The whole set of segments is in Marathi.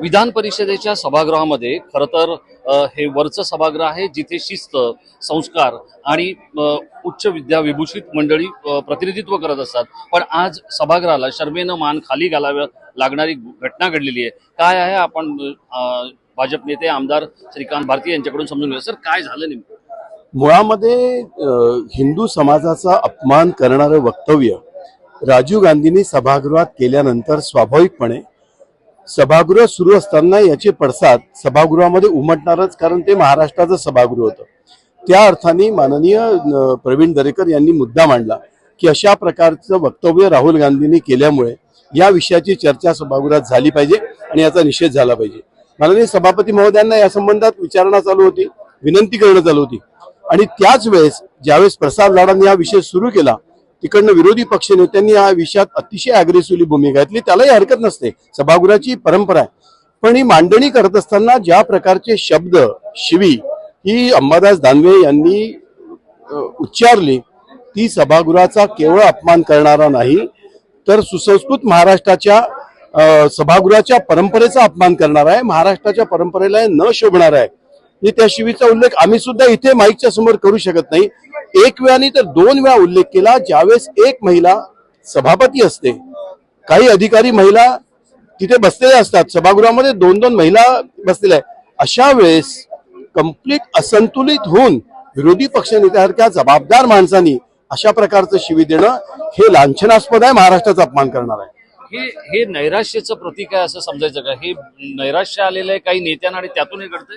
विधान परिषदेच्या सभागृहामध्ये खरं तर हे वरचं सभागृह आहे जिथे शिस्त संस्कार आणि उच्च विद्या विभूषित मंडळी प्रतिनिधित्व करत असतात. पण आज सभागृहाला शर्मेनं मान खाली घालाव्या लागणारी घटना घडलेली आहे. काय आहे आपण भाजप नेते आमदार श्रीकांत भारती यांच्याकडून समजून घेऊया. सर काय झालं नेमकं? मुळामध्ये हिंदू समाजाचा अपमान करणारं वक्तव्य राजीव गांधींनी सभागृहात केल्यानंतर स्वाभाविकपणे सभागृह सुरू असताना याचे पडसाद सभागृहामध्ये उमटणारच कारण ते महाराष्ट्राचं सभागृह होतं. त्या अर्थाने माननीय प्रवीण दरेकर यांनी मुद्दा मांडला की अशा प्रकारचं वक्तव्य राहुल गांधींनी केल्यामुळे या विषयाची चर्चा सभागृहात झाली पाहिजे आणि याचा निषेध झाला पाहिजे. माननीय सभापती महोदयांना या संबंधात विचारणा चालू होती विनंती करणं चालू होती. आणि त्याच वेळेस ज्यावेळेस प्रसाद लाडांनी हा विषय सुरू केला तिकडनं विरोधी पक्ष नेत्यांनी या विषयात अतिशय अग्रेसिव्हली भूमिका घेतली. त्यालाही हरकत नसते. सभागृहाची परंपरा आहे. पण ही मांडणी करत असताना ज्या प्रकारचे शब्द शिवी ही अंबादास दानवे यांनी उच्चारली ती सभागृहाचा केवळ अपमान करणारा नाही तर सुसंस्कृत महाराष्ट्राच्या सभागृहाच्या परंपरेचा अपमान करणार आहे महाराष्ट्राच्या परंपरेला हे न शोभणार आहे. त्या शिवीचा उल्लेख आम्ही सुद्धा इथे माईकच्या समोर करू शकत नाही. एक वेळा तर दोन वेळा उल्लेख केला ज्यावेळेस एक महिला सभापती असते. काही अधिकारी महिला तिथे बसलेल्या असतात. सभागृहामध्ये दोन दोन महिला बसलेल्या आहेत. अशा वेळेस कंप्लीट असंतुलित होऊन विरोधी पक्षनेत्यासारख्या जबाबदार माणसांनी अशा प्रकारचं शिवी देणं हे लांछनास्पद आहे महाराष्ट्राचा अपमान करणार आहे. हे हे नैराश्याचं प्रतीक आहे असं समजायचं का? हे नैराश्य आलेलं आहे काही नेत्यांना आणि त्यातून हे घडतंय?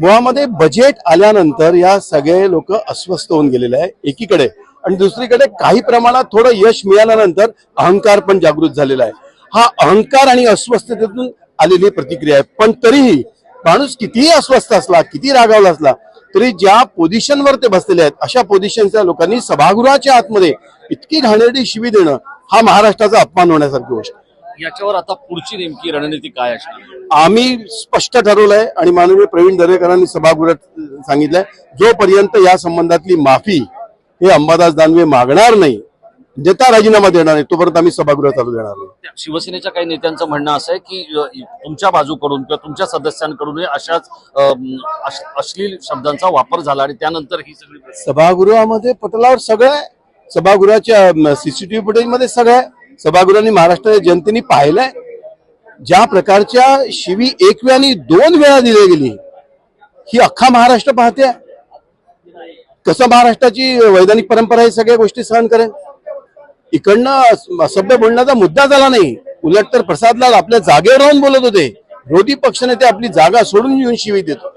मुळामध्ये बजेट आल्यानंतर या सगळे लोक अस्वस्थ होऊन गेलेले आहे एकीकडे. आणि दुसरीकडे काही प्रमाणात थोडं यश मिळाल्यानंतर अहंकार पण जागृत झालेला आहे. हा अहंकार आणि अस्वस्थतेतून आलेली प्रतिक्रिया आहे. पण तरीही माणूस कितीही अस्वस्थ असला किती रागावला असला तरी ज्या पोझिशनवर ते बसलेले आहेत अशा पोझिशनच्या लोकांनी सभागृहाच्या आतमध्ये इतकी घाणेरडी शिवी देणं हा महाराष्ट्राचा अपमान होण्यासारखी गोष्ट. याच्यावर आता पुढची नेमकी रणनीती काय असणार आम्ही स्पष्ट ठरवलंय आणि माननीय प्रवीण दरेकरांनी सभागृहात सांगितलंय जोपर्यंत या संबंधातली माफी हे अंबादास दानवे मागणार नाही देता राजीनामा देणार नाही तोपर्यंत आम्ही सभागृह चालू देणार नाही शिवसेनेच्या काही नेत्यांचं म्हणणं असं आहे की अ, तुमच्या बाजूकडून किंवा तुमच्या सदस्यांकडून अशाच अम, अश- अश्लील शब्दांचा वापर झाला आणि त्यानंतर ही सगळी. सभागृहामध्ये पटलावर सगळं आहे सभागृहाच्या सीसीटीव्ही फुटेजमध्ये सगळ्या आहे सभागृहाने महाराष्ट्राच्या जनतेने पाहिलंय. ज्या प्रकारच्या शिवी एक वेळा आणि दोन वेळा दिली गेली ही अख्खा महाराष्ट्र पाहते. कसं महाराष्ट्राची वैधानिक परंपरा ही सगळ्या गोष्टी सहन करेल इकडनं असभ्य बोलण्याचा मुद्दा झाला नाही. उलट तर प्रसादलाल आपल्या जागेवर राहून बोलत होते. विरोधी पक्षनेते आपली जागा सोडून येऊन शिवी देतो.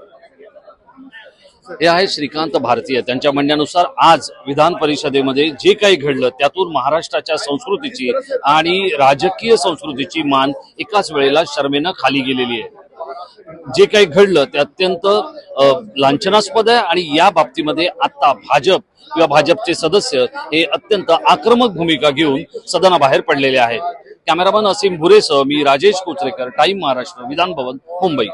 हे आहे श्रीकांत भारतीय. त्यांच्या म्हणण्यानुसार आज विधान परिषदेमध्ये जे काही घडलं त्यातून महाराष्ट्राच्या संस्कृतीची आणि राजकीय संस्कृतीची मान एकाच वेळेला शर्मेनं खाली गेलेली आहे. जे काही घडलं ते अत्यंत लांछनास्पद आहे आणि या बाबतीमध्ये आता भाजप किंवा भाजपचे सदस्य हे अत्यंत आक्रमक भूमिका घेऊन सदनाबाहेर पडलेले आहेत. कॅमेरामन असीम भुरेसह मी राजेश कोचरेकर टाइम महाराष्ट्र विधान भवन मुंबई.